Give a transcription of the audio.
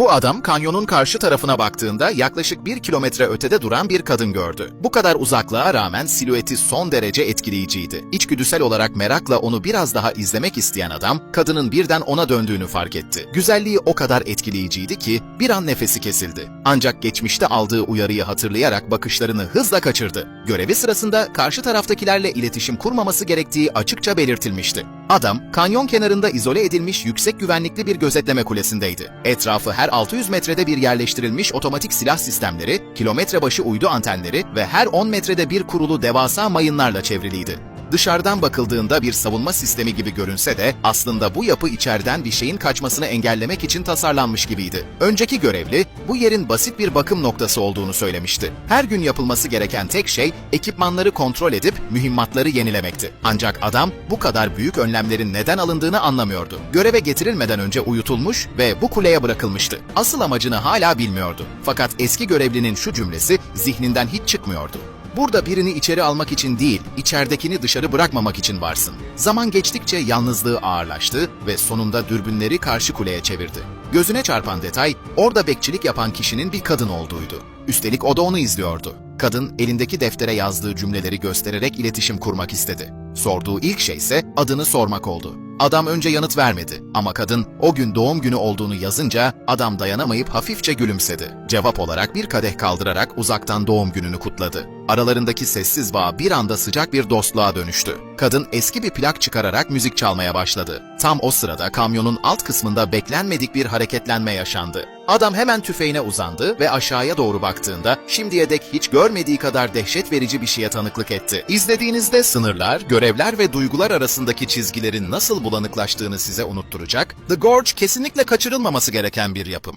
Bu adam kanyonun karşı tarafına baktığında yaklaşık bir kilometre ötede duran bir kadın gördü. Bu kadar uzaklığa rağmen silüeti son derece etkileyiciydi. İçgüdüsel olarak merakla onu biraz daha izlemek isteyen adam, kadının birden ona döndüğünü fark etti. Güzelliği o kadar etkileyiciydi ki bir an nefesi kesildi. Ancak geçmişte aldığı uyarıyı hatırlayarak bakışlarını hızla kaçırdı. Görevi sırasında karşı taraftakilerle iletişim kurmaması gerektiği açıkça belirtilmişti. Adam, kanyon kenarında izole edilmiş yüksek güvenlikli bir gözetleme kulesindeydi. Etrafı her 600 metrede bir yerleştirilmiş otomatik silah sistemleri, kilometre başı uydu antenleri ve her 10 metrede bir kurulu devasa mayınlarla çevriliydi. Dışarıdan bakıldığında bir savunma sistemi gibi görünse de aslında bu yapı içeriden bir şeyin kaçmasını engellemek için tasarlanmış gibiydi. Önceki görevli bu yerin basit bir bakım noktası olduğunu söylemişti. Her gün yapılması gereken tek şey ekipmanları kontrol edip mühimmatları yenilemekti. Ancak adam bu kadar büyük önlemlerin neden alındığını anlamıyordu. Göreve getirilmeden önce uyutulmuş ve bu kuleye bırakılmıştı. Asıl amacını hala bilmiyordu. Fakat eski görevlinin şu cümlesi zihninden hiç çıkmıyordu. Burada birini içeri almak için değil, içeridekini dışarı bırakmamak için varsın. Zaman geçtikçe yalnızlığı ağırlaştı ve sonunda dürbünleri karşı kuleye çevirdi. Gözüne çarpan detay, orada bekçilik yapan kişinin bir kadın olduğuydu. Üstelik o da onu izliyordu. Kadın elindeki deftere yazdığı cümleleri göstererek iletişim kurmak istedi. Sorduğu ilk şey ise adını sormak oldu. Adam önce yanıt vermedi ama kadın o gün doğum günü olduğunu yazınca adam dayanamayıp hafifçe gülümsedi. Cevap olarak bir kadeh kaldırarak uzaktan doğum gününü kutladı. Aralarındaki sessiz bağ bir anda sıcak bir dostluğa dönüştü. Kadın eski bir plak çıkararak müzik çalmaya başladı. Tam o sırada kamyonun alt kısmında beklenmedik bir hareketlenme yaşandı. Adam hemen tüfeğine uzandı ve aşağıya doğru baktığında şimdiye dek hiç görmediği kadar dehşet verici bir şeye tanıklık etti. İzlediğinizde sınırlar, görevler ve duygular arasındaki çizgilerin nasıl bulanıklaştığını size unutturacak, The Gorge kesinlikle kaçırılmaması gereken bir yapım.